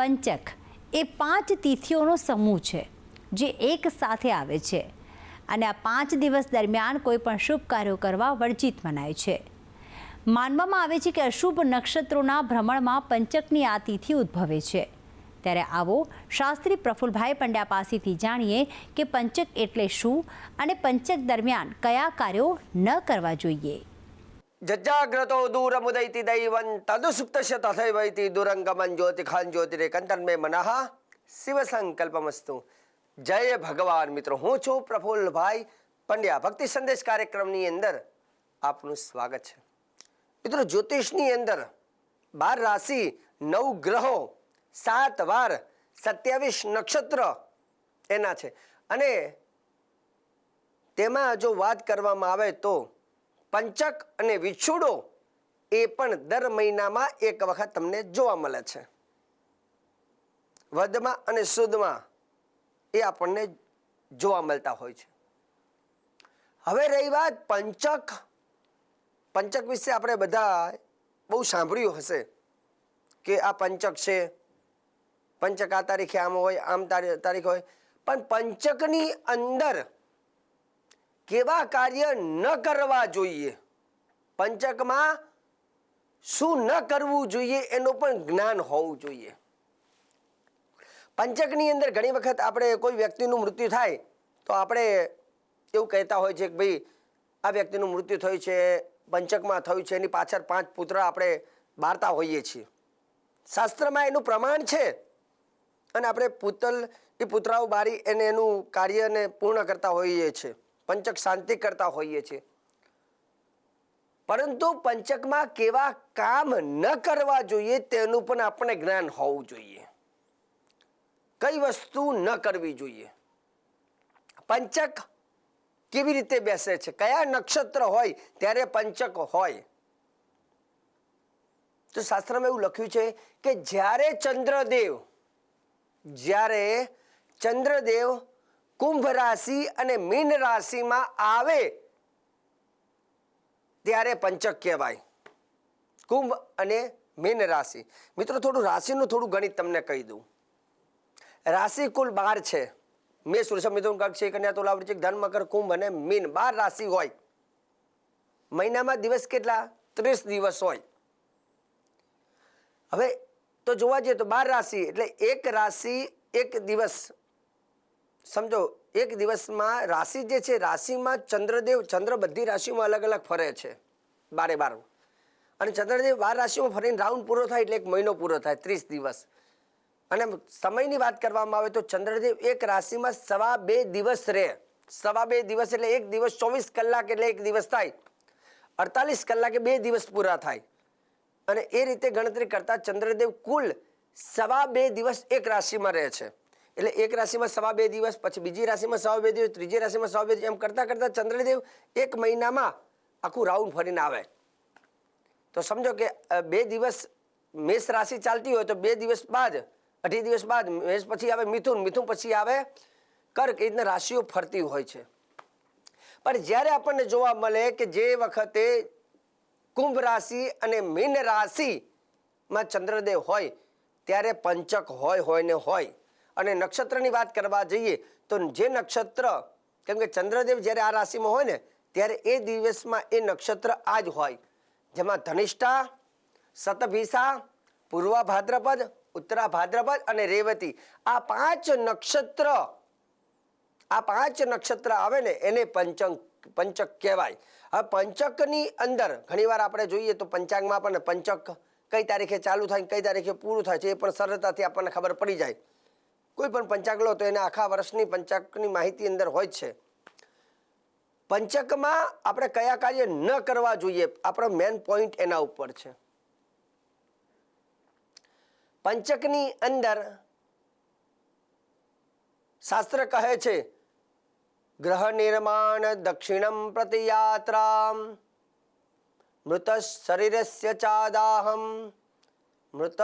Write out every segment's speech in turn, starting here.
પંચક એ પાંચ તિથિઓનો સમૂહ છે, જે એક સાથે આવે છે. અને આ પાંચ દિવસ દરમિયાન કોઈ પણ શુભ કાર્યો કરવા વર્જિત મનાય છે. માનવામાં આવે છે કે અશુભ નક્ષત્રોના ભ્રમણમાં પંચકની આ તિથિ ઉદ્ભવે છે. ત્યારે આવો શાસ્ત્રી પ્રફુલભાઈ પંડ્યા પાસેથી જાણીએ કે પંચક એટલે શું અને પંચક દરમિયાન કયા કાર્યો ન કરવા જોઈએ. જજ્જાગ્રતો દૂરમુદૈતિ દૈવં તદુસુપ્તસ્ય તથૈવૈતિ દુરંગમન જ્યોતિખાન જ્યોતિરેકંતન મે મનઃ શિવ સંકલ્પમસ્તુ જય ભગવાન મિત્રો હું છું પ્રફુલ્લભાઈ પંડ્યા ભક્તિ સંદેશ કાર્યક્રમની અંદર આપનું સ્વાગત છે મિત્રો જ્યોતિષની અંદર બાર રાશિ નવ ગ્રહો સાત વાર સત્યાવીસ નક્ષત્ર એના છે અને તેમાં જો વાત કરવામાં આવે તો પંચક અને વિછુડો એ પણ દર મહિનામાં એક વખત તમને જોવા મળે છે. વધમાં અને સુદમાં એ આપણને જોવા મળતા હોય છે. હવે રહી વાત પંચક. પંચક વિશે આપણે બધા બહુ સાંભળ્યું હશે કે આ પંચક છે. પંચક આ તારીખે આમ હોય, આમ તારી- તારીખ હોય. પણ પંચકની અંદર કેવા કાર્ય ન કરવા જોઈએ? પંચકમાં શું ન કરવું જોઈએ એનું પણ જ્ઞાન હોવું જોઈએ. પંચકની અંદર ઘણી વખત આપણે કોઈ વ્યક્તિનું મૃત્યુ થાય, તો આપણે એવું કહેતા હોય છે કે ભાઈ, આ વ્યક્તિનું મૃત્યુ થયું છે, પંચકમાં થયું છે, એની પાછળ પાંચ પુત્ર આપણે બારતા હોઈએ છીએ. શાસ્ત્રમાં એનું પ્રમાણ છે, અને આપણે પુતલ, એ પુતરાઓ બારી એને એનું કાર્યને પૂર્ણ કરતા હોઈએ છીએ. પંચક શાંતિ કરતા હોઈએ છીએ. પરંતુ પંચકમાં કેવા કામ ન કરવા જોઈએ તેનું પણ આપણે જ્ઞાન હોવું જોઈએ. કઈ વસ્તુ ન કરવી જોઈએ? પંચક કેવી રીતે બેસે છે? કયા નક્ષત્ર હોય ત્યારે પંચક હોય? તો શાસ્ત્રમાં એવું લખ્યું છે કે જ્યારે ચંદ્રદેવ જ્યારે ચંદ્રદેવ કુંભ રાશિ અને મીન રાશિમાં આવે ત્યારે પંચક કહેવાય. કુંભ અને મીન રાશિ. મિત્રો, થોડું રાશિનું થોડું ગણિત તમને કહી દઉં. રાશિ કુલ બાર છે. મેષ, વૃષભ, મિથુન કક્ષ કન્યા, તુલા, વૃશ્ચિક, ધન, મકર, કુંભ અને મીન. બાર રાશિ હોય. મહિનામાં દિવસ કેટલા? ત્રીસ દિવસ હોય. હવે તો જોવા જઈએ તો બાર રાશિ એટલે એક રાશિ એક દિવસ સમજો, એક દિવસમાં રાશિ જે છે, રાશિમાં ચંદ્રદેવ, ચંદ્ર બધી રાશિઓમાં અલગ અલગ ફરે છે, બારે બાર. અને ચંદ્રદેવ બાર રાશિઓમાં ફરીને રાઉન્ડ પૂરો થાય એટલે એક મહિનો પૂરો થાય, ત્રીસ દિવસ. અને સમયની વાત કરવામાં આવે તો ચંદ્રદેવ એક રાશિમાં સવા બે દિવસ રહે. સવા બે દિવસ એટલે એક દિવસ ચોવીસ કલાક એટલે એક દિવસ થાય. અડતાલીસ કલાકે બે દિવસ પૂરા થાય. અને એ રીતે ગણતરી કરતા ચંદ્રદેવ કુલ સવા બે દિવસ એક રાશિમાં રહે છે. એટલે એક રાશિમાં સવા બે દિવસ, પછી બીજી રાશિમાં સવા બે દિવસ, ત્રીજી રાશિમાં સવા બે દિવસ, એમ કરતાં કરતાં ચંદ્રદેવ એક મહિનામાં આખું રાઉન્ડ ફરીને આવે. તો સમજો કે બે દિવસ મેષ રાશિ ચાલતી હોય તો બે દિવસ બાદ, અઢી દિવસ બાદ મેષ પછી આવે મિથુન મિથુન પછી આવે કર્ક, એ રીતના રાશિઓ ફરતી હોય છે. પણ જ્યારે આપણને જોવા મળે કે જે વખતે કુંભ રાશિ અને મીન રાશિમાં ચંદ્રદેવ હોય, ત્યારે પંચક હોય હોય ને હોય અને નક્ષત્રની વાત કરવા જઈએ, તો જે નક્ષત્ર, કેમ કે ચંદ્રદેવ જ્યારે આ રાશિમાં હોય ને, ત્યારે એ દિવસમાં એ નક્ષત્ર આ જ હોય. જેમાં ધનિષ્ઠા શતભીષા પૂર્વા ભાદ્રપદ, ઉત્તરા ભાદ્રપદ અને રેવતી. આ પાંચ નક્ષત્ર, આ પાંચ નક્ષત્ર આવે ને, એને પંચંગ પંચક કહેવાય. હવે પંચકની અંદર, ઘણીવાર આપણે જોઈએ તો પંચાંગમાં પણ પંચક કઈ તારીખે ચાલુ થાય કઈ તારીખે પૂરું થાય છે એ પણ સરળતાથી આપણને ખબર પડી જાય. કોઈ પણ પંચાંગ લો તો એને આખા વર્ષની પંચાંગની માહિતી અંદર હોય છે. પંચકમાં આપણે કયા કાર્ય ન કરવા જોઈએ, આપણો મેન પોઈન્ટ એના ઉપર છે. પંચકની અંદર શાસ્ત્ર કહે છે, ગ્રહ નિર્માણ દક્ષિણમ પ્રતિ યાત્રા મૃત શરીરસ્ય ચાદાહમ, મૃત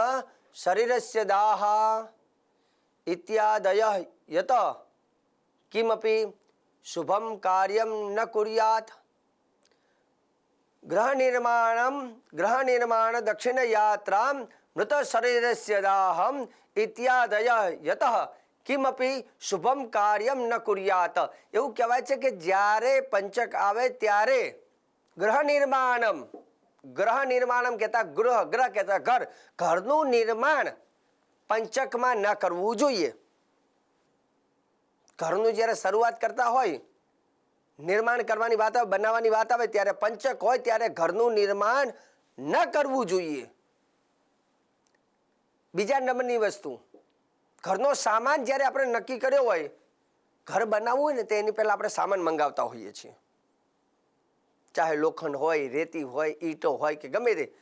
શરીરસ્ય દાહા ઇત્યાદય યત કિમપી શુભમ કાર્યમ ન કુર્યાત ગ્રહ નિર્માણમ ગ્રહ નિર્માણ દક્ષિણ યાત્રા મૃત શરીરસ્ય દાહમ ઇત્યાદય યત કિમપી શુભમ કાર્યમ ન કુર્યાત એવું કહેવાય છે કે જ્યારે પંચક આવે ત્યારે ગ્રહ નિર્માણમ ગ્રહ નિર્માણમ કહેતા ગૃહ ગ્રહ કહેતા ઘર ઘરનું નિર્માણ પંચકમાં ન કરવું જોઈએ. ઘરનું જ્યારે શરૂઆત કરતા હોય, નિર્માણ કરવાની વાત આવે, બનાવવાની વાત આવે, ત્યારે પંચક હોય, ત્યારે ઘરનું નિર્માણ ન કરવું જોઈએ. બીજા નંબરની વસ્તુ, ઘરનો સામાન જ્યારે આપણે નક્કી કર્યો હોય, ઘર બનાવવું હોય ને, તો એની પહેલાં આપણે સામાન મંગાવતા હોઈએ છીએ. ચાહે લોખંડ હોય, રેતી હોય, ઈંટો હોય કે ગમે તે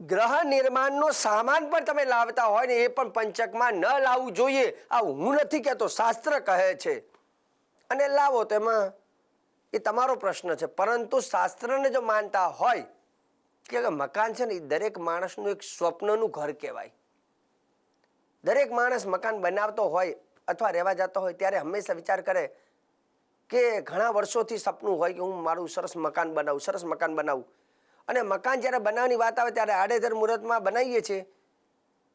ગ્રહ નિર્માણનો સામાન પણ તમે લાવતા હોય ને એ પણ પંચકમાં ન લાવવું જોઈએ. આ હું નથી કહેતો, શાસ્ત્ર કહે છે. અને લાવો તો એમાં એ તમારો પ્રશ્ન છે. પરંતુ શાસ્ત્રને જો માનતા હોય કે મકાન છે ને એ દરેક માણસનું એક સ્વપ્નનું ઘર કહેવાય. દરેક માણસ મકાન બનાવતો હોય અથવા રહેવા જતો હોય ત્યારે હંમેશા વિચાર કરે કે ઘણા વર્ષોથી સપનું હોય કે હું મારું સરસ મકાન બનાવું, સરસ મકાન બનાવું. અને મકાન જ્યારે બનાવવાની વાત આવે ત્યારે આડેધર મુહૂર્તમાં બનાવીએ છીએ,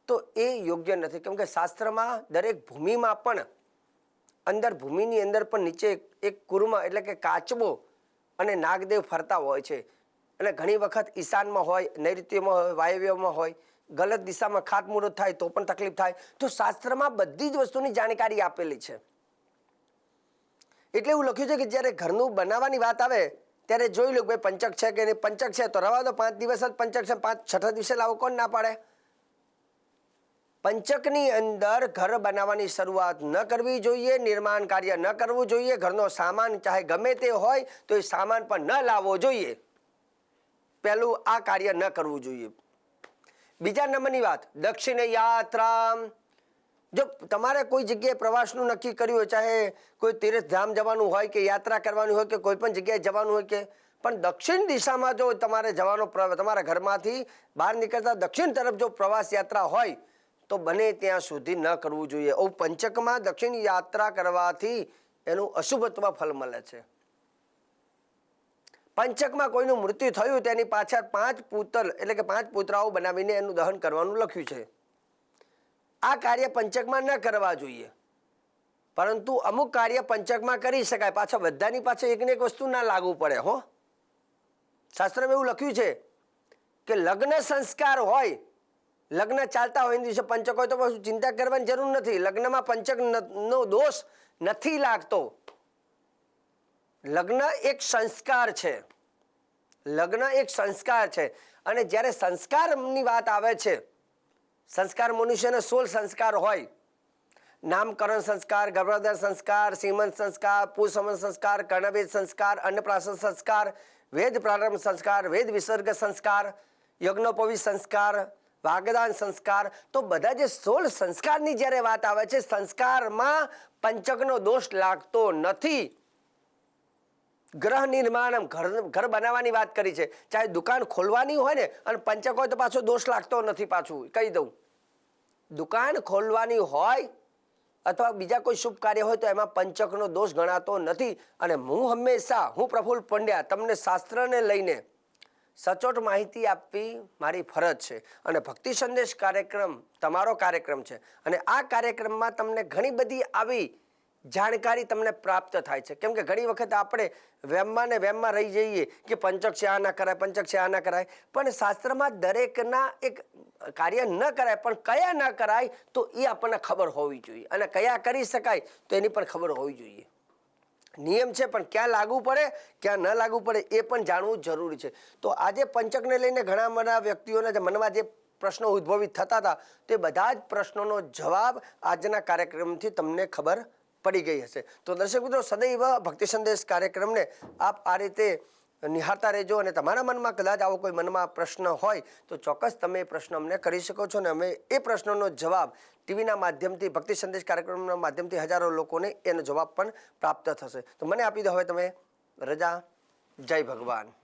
તો એ યોગ્ય નથી. કેમ કે શાસ્ત્રમાં દરેક ભૂમિમાં પણ અંદર ભૂમિની અંદર પણ નીચે એક- કુરમા એટલે કે કાચબો અને નાગદેવ ફરતા હોય છે. અને ઘણી વખત ઈશાનમાં હોય, નૈઋત્યમાં હોય, વાયવ્યમાં હોય, ગલત દિશામાં ખાતમુહૂર્ત થાય તો પણ તકલીફ થાય. તો શાસ્ત્રમાં બધી જ વસ્તુની જાણકારી આપેલી છે. એટલે એવું લખ્યું છે કે જ્યારે ઘરનું બનાવવાની વાત આવે ત્યારે જોઈ લો કે ભાઈ પંચક છે કે નહીં? પંચક છે તો રવા દો, પાંચ દિવસ જ પંચક છે, પાંચ છઠ્ઠા દિવસે લાવો, કોણ ના પાડે? પંચકની અંદર ઘર બનાવવાની શરૂઆત ન કરવી જોઈએ, નિર્માણ કાર્ય ન કરવું જોઈએ, ઘરનો સામાન ચાહે ગમે તે હોય, તો એ સામાન પણ ન લાવવો જોઈએ. પહેલું આ કાર્ય ન કરવું જોઈએ. બીજા નંબરની વાત, દક્ષિણ યાત્રા. જો તમારે કોઈ જગ્યાએ પ્રવાસનું નક્કી કર્યું હોય, ચાહે કોઈ તીર્થધામ જવાનું હોય કે યાત્રા કરવાની હોય કે કોઈ પણ જગ્યાએ જવાનું હોય કે, પણ દક્ષિણ દિશામાં જો તમારે જવાનો તમારા ઘરમાંથી બહાર નીકળતા દક્ષિણ તરફ જો પ્રવાસ યાત્રા હોય, તો બને ત્યાં સુધી ન કરવું જોઈએ. ઓ પંચકમાં દક્ષિણ યાત્રા કરવાથી એનું અશુભત્વ ફલ મળે છે. પંચકમાં કોઈનું મૃત્યુ થયું, તેની પાછળ પાંચ પુત્ર એટલે કે પાંચ પુતરાઓ બનાવીને એનું દહન કરવાનું લખ્યું છે. આ કાર્ય પંચકમાં ન કરવા જોઈએ. પરંતુ અમુક કાર્ય પંચકમાં કરી શકાય. પાછા બધાની પાછળ એકને એક વસ્તુ ના લાગુ પડે, હો. શાસ્ત્રમાં એવું લખ્યું છે કે લગ્ન સંસ્કાર હોય, લગ્ન ચાલતા હોય દિવસે પંચક હોય તો પછી ચિંતા કરવાની જરૂર નથી. લગ્નમાં પંચક નો દોષ નથી લાગતો. લગ્ન એક સંસ્કાર છે. લગ્ન એક સંસ્કાર છે. અને જ્યારે સંસ્કારની વાત આવે છે સંસ્કાર મનુષ્યને સોળ સંસ્કાર હોય. નામકરણ સંસ્કાર ગર્ભોદય સંસ્કાર સીમંત સંસ્કાર, પુસમન સંસ્કાર કર્ણવેદ સંસ્કાર, અન્નપ્રાશન સંસ્કાર, વેદ પ્રારંભ સંસ્કાર, વેદ વિસર્ગ સંસ્કાર, યજ્ઞોપવી સંસ્કાર વાગદાન સંસ્કાર. તો બધા જે સોળ સંસ્કારની જ્યારે વાત આવે છે, સંસ્કારમાં પંચકનો દોષ લાગતો નથી. ગ્રહ નિર્માણ ઘર ઘર બનાવવાની વાત કરી છે. ચાહે દુકાન ખોલવાની હોય ને, અને પંચક હોય તો પાછો દોષ લાગતો નથી પાછું, કહી દઉં. દુકાન ખોલવાની હોય અથવા બીજા કોઈ શુભ કાર્ય હોય તો એમાં પંચકનો દોષ ગણાતો નથી. અને હું હંમેશા, હું પ્રફુલ્લ પંડ્યા, તમને શાસ્ત્રને લઈને સચોટ માહિતી આપવી મારી ફરજ છે. અને ભક્તિ સંદેશ કાર્યક્રમ તમારો કાર્યક્રમ છે. અને આ કાર્યક્રમમાં તમને ઘણી બધી આવી જાણકારી તમને પ્રાપ્ત થાય છે. કેમ કે ઘણી વખત આપણે વેમમાં ને વેમમાં રહી જઈએ કે પંચક છે આ ના કરાય, પંચક છે આ ના કરાય. પણ શાસ્ત્રમાં દરેકના એક કાર્ય ન કરાય, પણ કયા ન કરાય તો એ આપણને ખબર હોવી જોઈએ. અને કયા કરી શકાય તો એની પણ ખબર હોવી જોઈએ. નિયમ છે, પણ ક્યાં લાગુ પડે, ક્યાં ન લાગુ પડે એ પણ જાણવું જરૂરી છે. તો આજે પંચકને લઈને ઘણા બધા વ્યક્તિઓના જે મનમાં જે પ્રશ્નો ઉદ્ભવિત થતા હતા, તે બધા જ પ્રશ્નોનો જવાબ આજના કાર્યક્રમથી તમને ખબર પડી ગઈ હશે. તો દર્શક મિત્રો, સદૈવ ભક્તિ સંદેશ કાર્યક્રમને આપ આ રીતે નિહાળતા રહેજો અને તમારા મનમાં કદાચ આવો કોઈ મનમાં પ્રશ્ન હોય, તો ચોક્કસ તમે એ પ્રશ્ન અમને કરી શકો છો અને અમે એ પ્રશ્નનો જવાબ ટીવીના માધ્યમથી, ભક્તિ સંદેશ કાર્યક્રમના માધ્યમથી હજારો લોકોને એનો જવાબ પણ પ્રાપ્ત થશે. તો મને આપી દો હવે તમે. રજા. જય ભગવાન.